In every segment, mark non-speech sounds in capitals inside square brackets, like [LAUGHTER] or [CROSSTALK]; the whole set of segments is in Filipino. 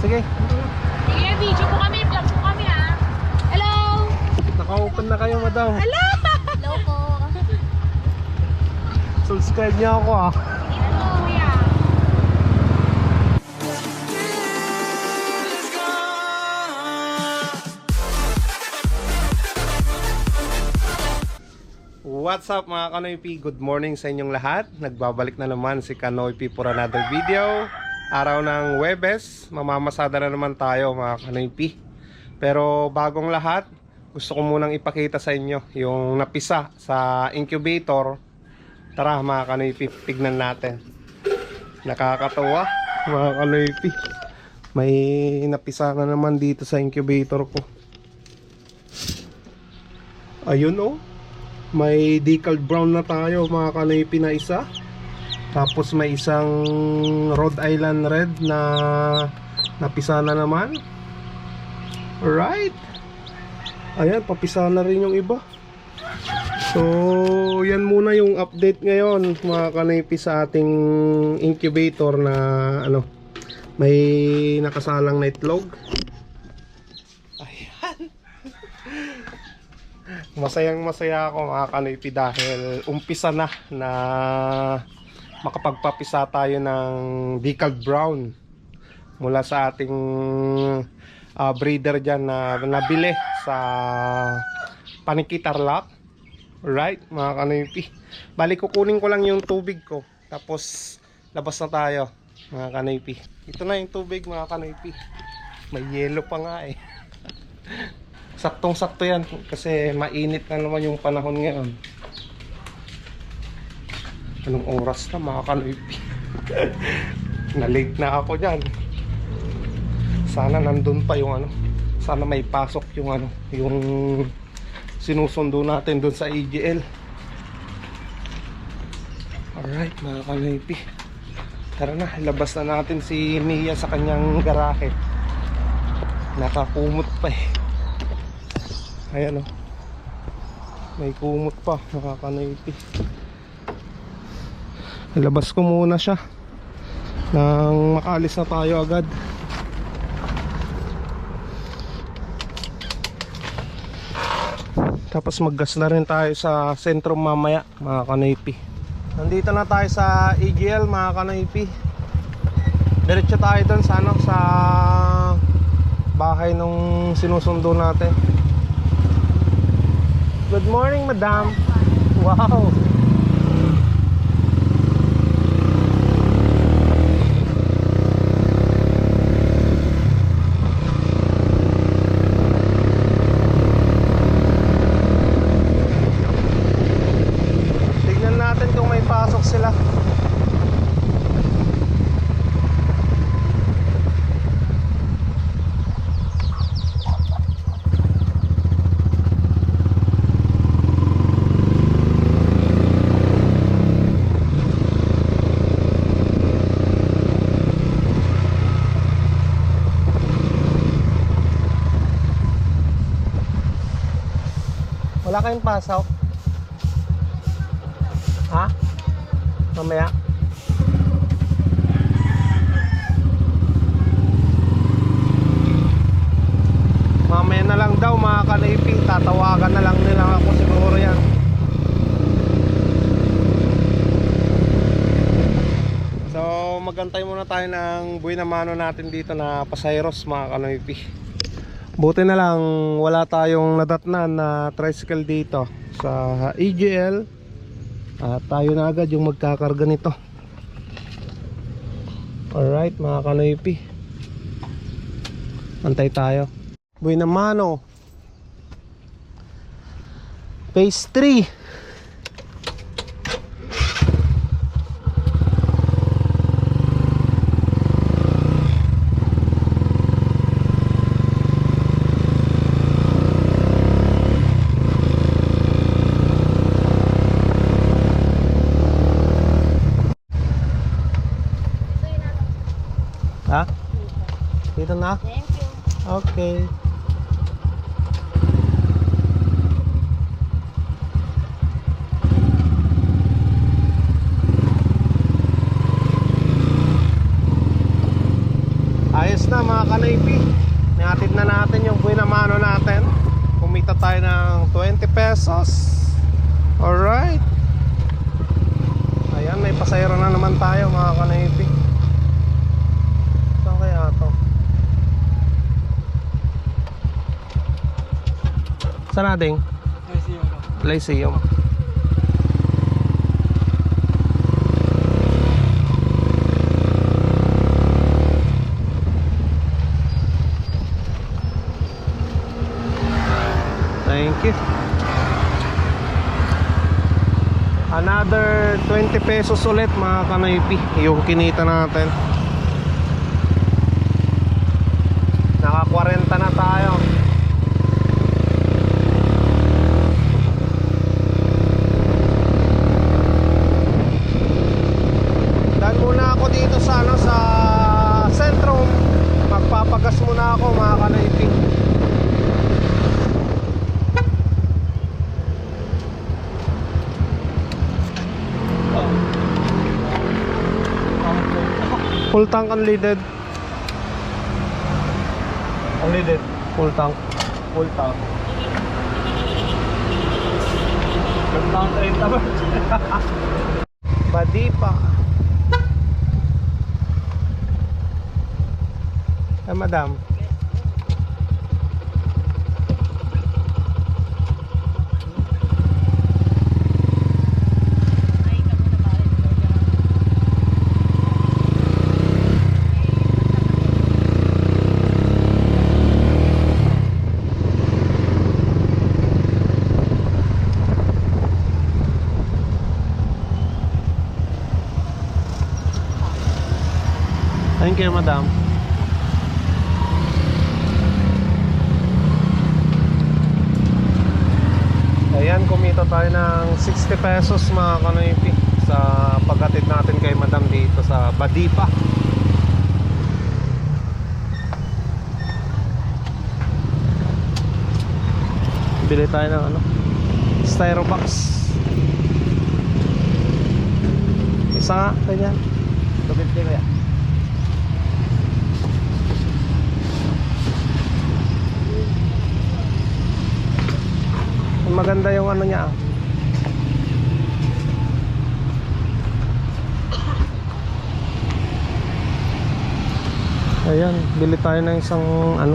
Sige, Sige, video po kami, vlog po kami ha. Hello! naka-open na kayo, madam. Hello! Hello po. Subscribe niyo ako ah. What's up mga Kanoypi? Good morning sa inyong lahat. Nagbabalik na naman si Kanoypi for another video. Araw ng Webes, mamamasada na naman tayo mga Kanoypi. Pero bagong lahat, gusto ko munang ipakita sa inyo yung napisa sa incubator. Tara mga Kanoypi, tignan natin. Nakakatawa mga Kanoypi. May napisa na naman dito sa incubator ko. Ayun oh. May decal brown na tayo mga kanoypi na isa. Tapos may isang Rhode Island red na napisa na naman. Alright. Ayan, papisa na rin yung iba. So, yan muna yung update ngayon mga kanoypi sa ating incubator na ano, may nakasalang na itlog. Masayang masaya ako mga kanoypi dahil umpisa na na makapagpapisa tayo ng decal brown mula sa ating ah, breeder dyan na nabili sa Panikitarlak. Right, mga kanoypi. Bali kukunin ko lang yung tubig ko. Tapos labas na tayo, mga kanoypi. Ito na yung tubig, mga kanoypi. May yelo pa nga eh. [LAUGHS] Saktong sakto yan kasi mainit na naman yung panahon ngayon. Anong oras na mga kanoypi? [LAUGHS] na late na ako dyan. Sana nandun pa yung ano. Sana may pasok yung ano. Yung sinusundo natin dun sa AGL. Alright mga kanoypi. Tara na, labas na natin si Mia sa kanyang garahe. Nakakumot pa eh. Ayan o. May kumot pa. Nakakanaiti. Labas ko muna siya. Nang makaalis na tayo agad. Tapos maggas na rin tayo sa sentro mamaya mga kanaypi. Nandito na tayo sa AGL mga kanaypi. Diretso tayo doon sa ano sa bahay nung sinusundo natin. Good morning, madam. Wow. Tignan natin kung may pasok sila. Wala kayong pasok? Ha? Mamaya? Mamaya na lang daw mga kanaypi Tatawagan na lang nila ako siguro yan So magantay muna tayo ng buhay na mano natin dito na pasayros mga kanaypi Buti na lang wala tayong nadatnan na tricycle dito sa EGL at tayo na agad yung magkakarga nito. Alright mga kanoypi. Antay tayo. Buhay na mano. Phase 3 Ha? Dito na? Thank you. Okay. Ayos Ayos na mga kanaypi. Nihatid na natin yung buhay na mano natin. Kumita tayo ng 20 pesos. Alright. Ayan, may pasayro na naman tayo mga kanaypi. Saan kaya to? Saan nating? Lyceum. Thank you. Another 20 pesos ulit mga kanaypi Yung kinita natin Naka 40 na tayo Dan muna ako dito sa ano sa Centrum Magpapagas muna ako mga kanaypi Full tank unleaded Unleaded. Full tank Full tank. Full tank 30 ba? Badipa Eh madam Thank madam Ayan, kumita tayo ng 60 pesos mga kanoypi sa paghatid natin kay madam dito sa Badipa. Bili tayo ng ano, styrobox. Isa nga, ganyan. 250 kaya. Maganda yung ano niya. ah. Ayan, bili tayo ng isang ano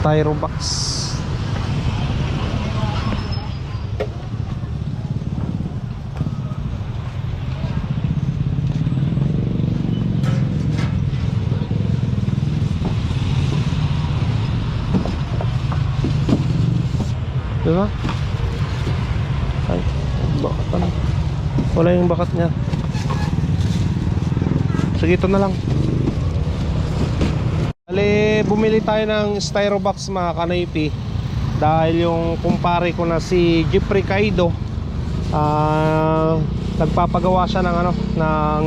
styrobox. Diba? Ay, bakat ano. Wala yung bakat niya. Sige, ito na lang. Bali, bumili tayo ng styrobox mga kanaypi dahil yung kumpare ko na si Jeffrey Kaido ah nagpapagawa siya ng ano ng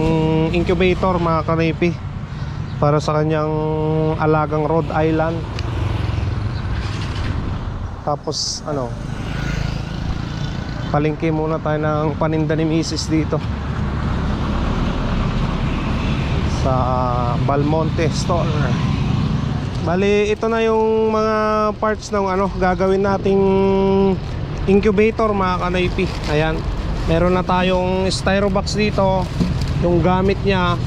incubator mga kanaypi para sa kanyang alagang Rhode Island tapos ano palengke muna tayo ng paninda ni Mrs. dito. Sa Balmonte store. Bali ito na yung mga parts ng ano gagawin nating incubator mga kanaypi. Ayan. Meron na tayong styrobox dito. Yung gamit niya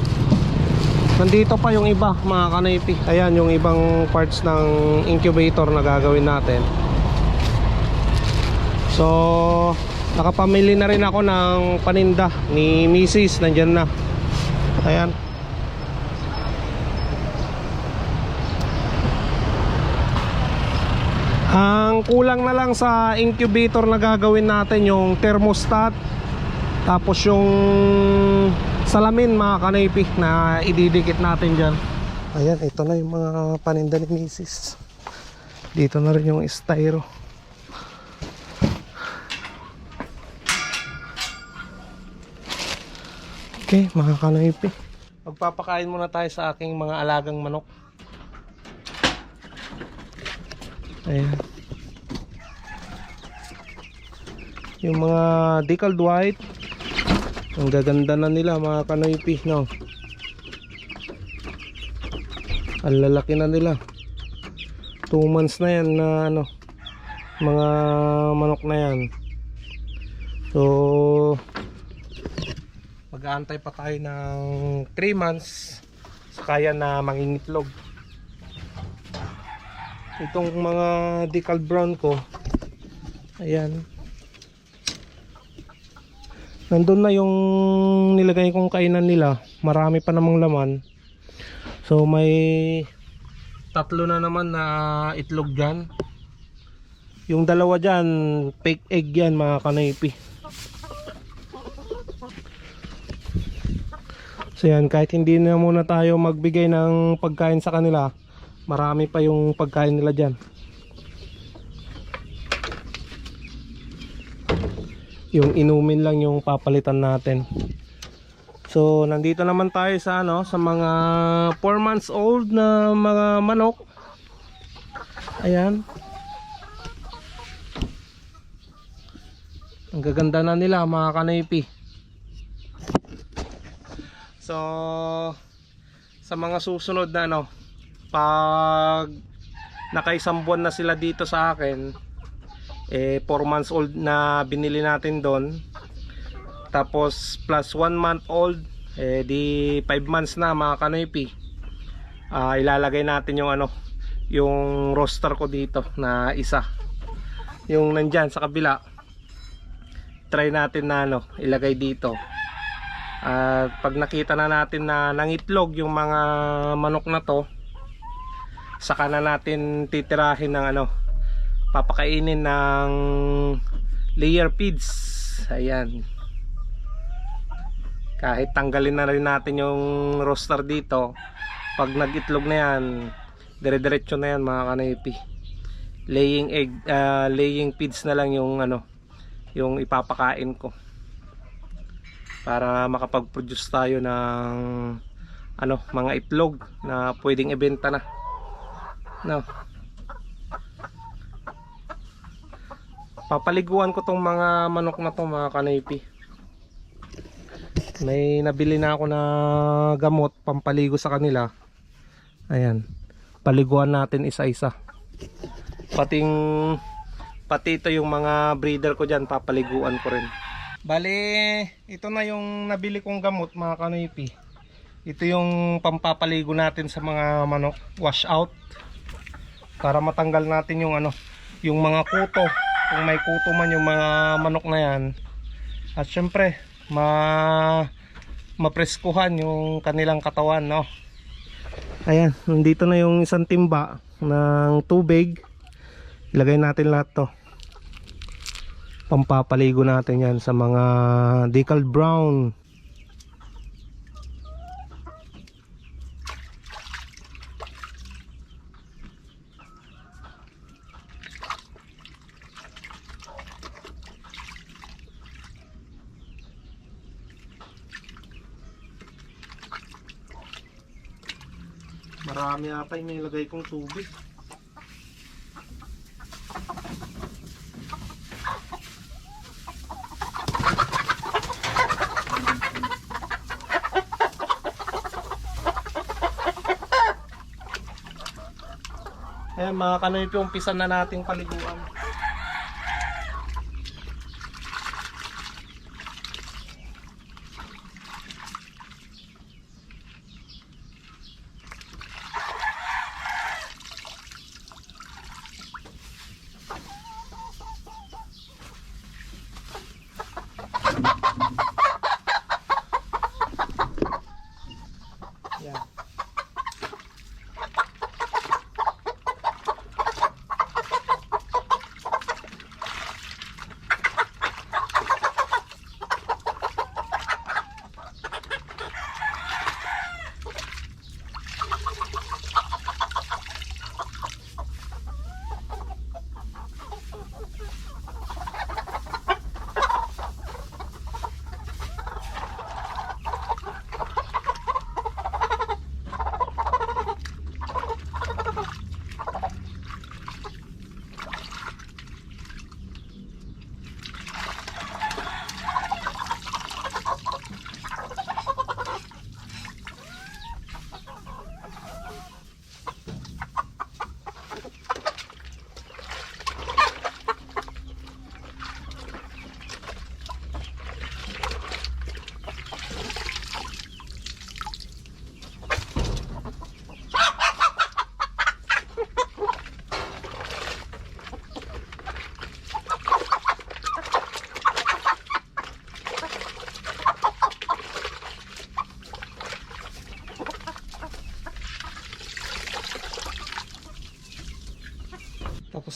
nandito pa yung iba mga kanaypi. Ayan yung ibang parts ng incubator na gagawin natin So, nakapamili na rin ako ng paninda ni Mrs. Nandyan na. Ayan. Ang kulang na lang sa incubator na gagawin natin yung thermostat tapos yung salamin mga kanaypi na ididikit natin dyan. Ayan, ito na yung mga paninda ni Mrs. Dito na rin yung styro. Okay, mga kanoypi. Magpapakain muna tayo sa aking mga alagang manok. Ayan. Yung mga decaled white. Ang gaganda na nila mga kanoypi, no? Ang lalaki na nila. 2 months na yan na ano, mga manok na yan. So, mag-aantay pa tayo ng 3 months saka yan na mangingitlog. Itong mga decal brown ko, ayan. Nandun na yung nilagay kong kainan nila. Marami pa namang laman. So may tatlo na naman na itlog dyan. Yung dalawa dyan, fake egg yan mga kanaypi. So yan, kahit hindi na muna tayo magbigay ng pagkain sa kanila, marami pa yung pagkain nila dyan. Yung inumin lang yung papalitan natin. So, nandito naman tayo sa ano, sa mga 4 months old na mga manok. Ayan. Ang gaganda na nila mga kanaypi. So, sa mga susunod na ano, pag nakaisang buwan na sila dito sa akin, eh 4 months old na binili natin doon. Tapos plus 1 month old eh di 5 months na mga kanoypi. Ah, ilalagay natin yung ano yung roster ko dito na isa. Yung nandyan sa kabila try natin na ano ilagay dito at pag nakita na natin na nangitlog yung mga manok na to saka na natin titirahin ng ano papakainin ng layer feeds. Ayan. Kahit tanggalin na rin natin yung roster dito pag nagitlog na yan dire diretso na yan mga kanaypi. Laying egg ah, laying feeds na lang yung ano yung ipapakain ko para makapag-produce tayo ng ano mga itlog na pwedeng ibenta na. No? Papaliguan ko tong mga manok na to mga kanaypi. May nabili na ako na gamot pampaligo sa kanila. Ayan. Paliguan natin isa isa pating pati ito yung mga breeder ko dyan papaliguan ko rin bali ito na yung nabili kong gamot mga kanaypi ito yung pampapaligo natin sa mga manok wash out para matanggal natin yung ano yung mga kuto. Kung may kuto man yung mga manok na yan. At syempre ma mapreskuhan yung kanilang katawan no? Ayan nandito na yung isang timba ng tubig. Ilagay natin lahat to pampapaligo natin yan sa mga decal brown Marami ata yung nilagay kong tubig. Ayan mga kanoy po, umpisan na nating paliguan.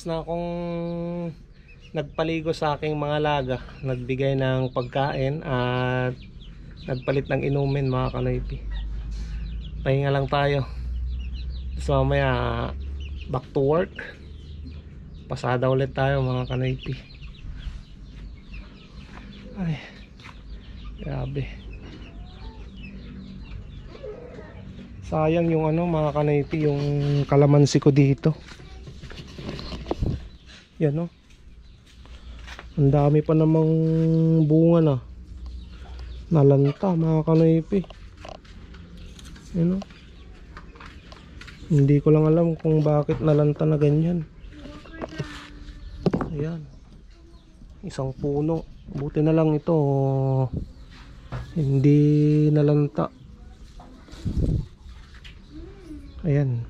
Tapos na akong nagpaligo sa aking mga laga. Nagbigay ng pagkain at nagpalit ng inumin mga kanoypi. Pahinga lang tayo. Tapos mamaya back to work. Pasada ulit tayo mga kanoypi. Ay. Grabe. Sayang yung ano mga kanoypi, yung kalamansi ko dito. Yan no. Ang dami pa namang bunga na. Nalanta mga kanoypi. Yan no. Hindi ko lang alam kung bakit nalanta na ganyan. Ayan. Isang puno. Buti na lang ito. Hindi nalanta. Ayan.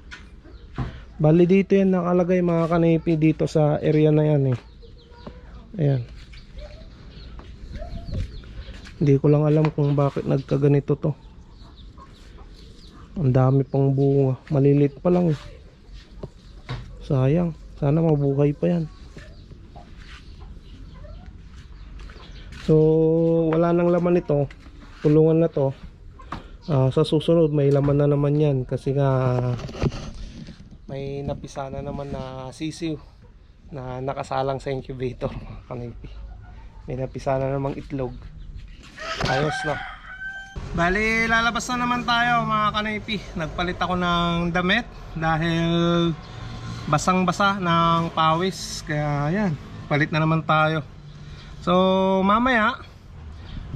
Bali dito yan nakalagay mga kanipi dito sa area na yan eh. Ayan. Hindi ko lang alam kung bakit nagkaganito to. Ang dami pang bunga. Malilit pa lang eh. Sayang. Sana mabuhay pa yan. So, wala nang laman ito. Tulungan na to. Ah, sa susunod may laman na naman yan kasi nga may napisa na naman na sisiw na nakasalang sa incubator mga kanipi. May napisa na namang itlog. Ayos na. Bali, lalabas na naman tayo mga kanipi. Nagpalit ako ng damit dahil basang-basa ng pawis. Kaya yan, palit na naman tayo. So, mamaya,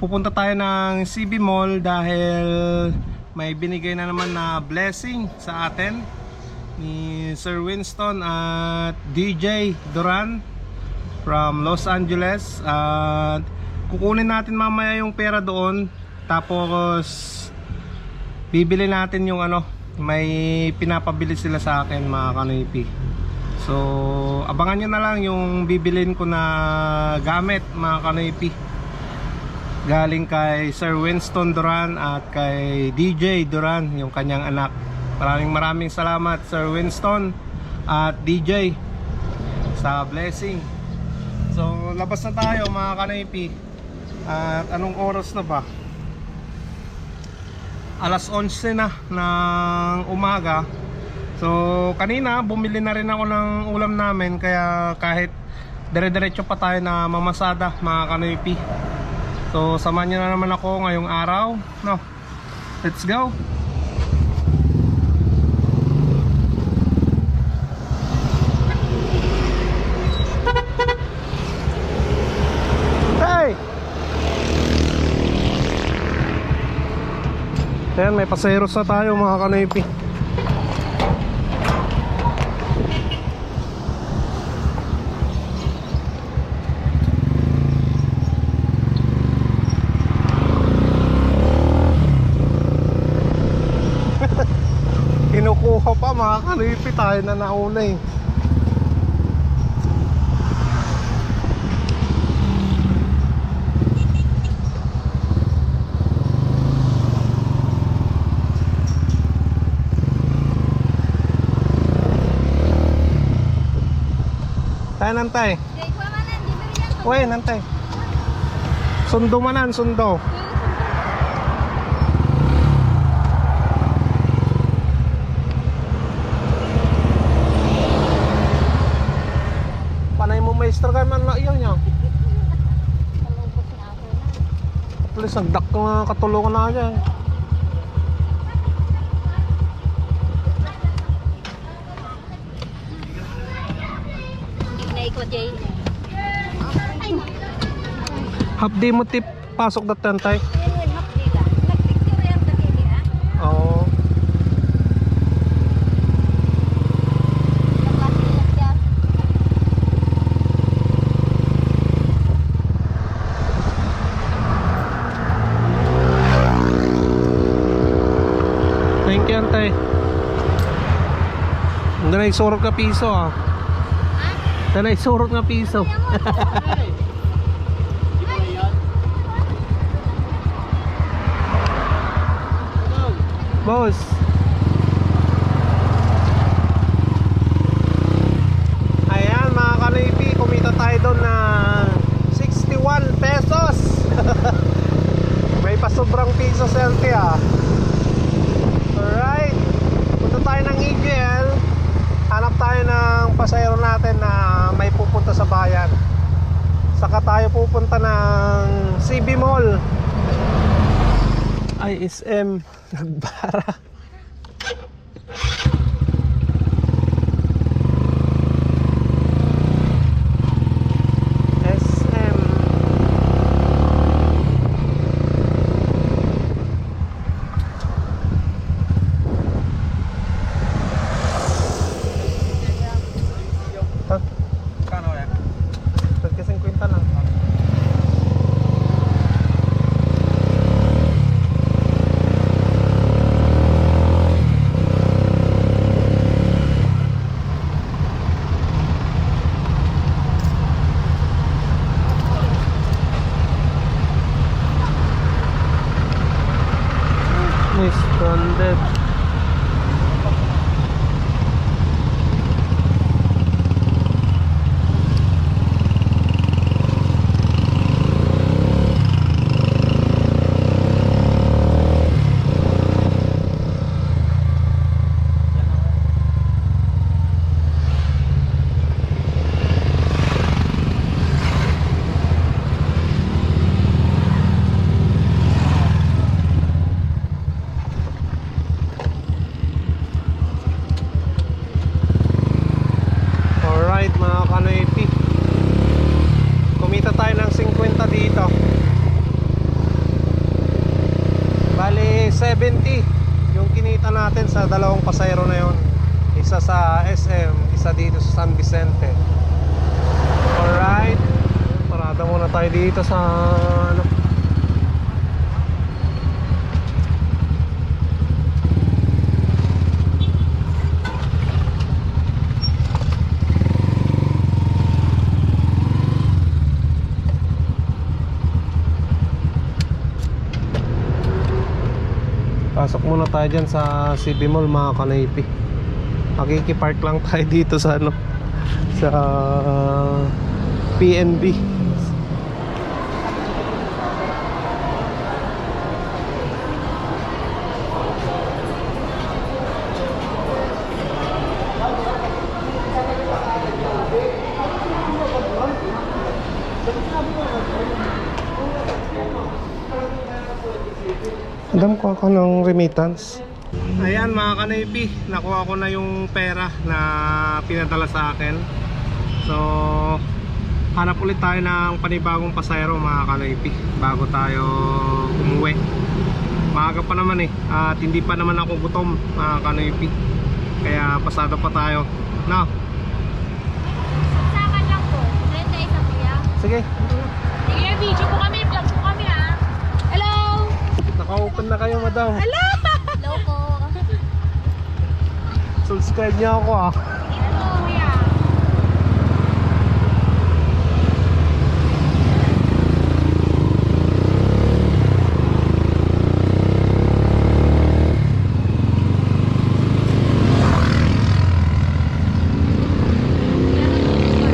pupunta tayo ng CB Mall dahil may binigay na naman na blessing sa atin ni Sir Winston at DJ Duran from Los Angeles. At kukunin natin mamaya yung pera doon. Tapos bibili natin yung ano may pinapabili sila sa akin mga kanipi. So abangan nyo na lang yung bibilin ko na gamit mga kanipi. Galing kay Sir Winston Duran at kay DJ Duran yung kanyang anak maraming maraming salamat Sir Winston at DJ sa blessing. So labas na tayo mga kanipi at anong oras na ba? Alas 11 na ng umaga. So kanina bumili na rin ako ng ulam namin kaya kahit dire-diretso pa tayo na mamasada mga kanipi So samahan nyo na naman ako ngayong araw. No? Let's go May paseros na tayo mga kanipi [LAUGHS] Kinukuha pa mga kanipi tayo na nauna eh nantay. Uy nantay. Sundo manan sundo. Panay mo maestro kay man [LAUGHS] na iyaw niya Please nagdak ko nga katulungan na niya eh. Half day mo tip. Pasok dat tantay Oo Thank you antay. Ang ganay surot ka piso ah Ganay surot nga piso. [LAUGHS] Boss Ayan pasahero natin na may pupunta sa bayan. Saka tayo pupunta ng CB Mall. ISM [LAUGHS] nagbara. SM Ha? Kano yan? Tagka 50 lang. Misbranded. Alright mga kanoipi Kumita tayo ng 50 dito Bali 70 Yung kinita natin sa dalawang pasayro na yon Isa sa SM Isa dito sa San Vicente Alright Parada muna tayo dito sa ano. Pasok muna tayo dyan sa CB Mall mga kanaypi. Makikipark lang tayo dito sa ano Sa PNB Dam ko ako ng remittance. Ayan mga kanaypi, nakuha ko na yung pera na pinadala sa akin. So, hanap ulit tayo ng panibagong pasayro mga kanaypi bago tayo umuwi. Maaga pa naman eh, at hindi pa naman ako gutom mga kanaypi. Kaya pasado pa tayo. No? Sa lang po. 30 isa kuya. Sige, Sige, video po kami. Naka-open na kayo madam. Hello po. Subscribe niyo ako ah. Hello kuya.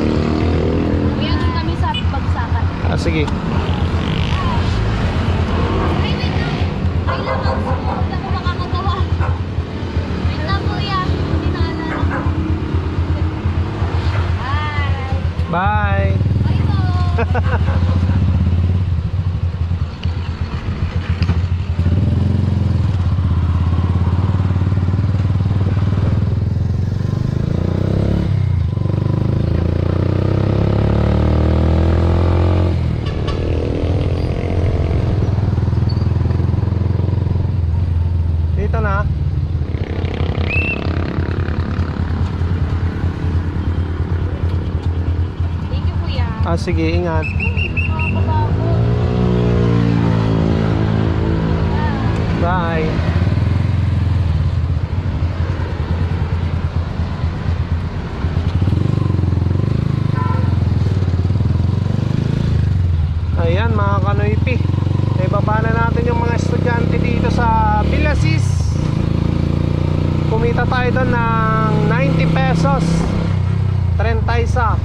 Kuya, doon kami sa bagsakan. Ah, sige. Ay, wait lang. Wait lang, Ma'am. Huwag na po makakagawa. Wait lang, kuya. Hindi na alala. Bye. Bye. Bye po. Dito na. Thank you, kuya. Ah, sige, ingat. Bye. Ayan mga kanoypi. Eh, baba na natin yung mga estudyante dito sa Villasis. Kumita tayo doon ng 90 pesos. 31.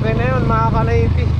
Okay na yun mga kanoypi.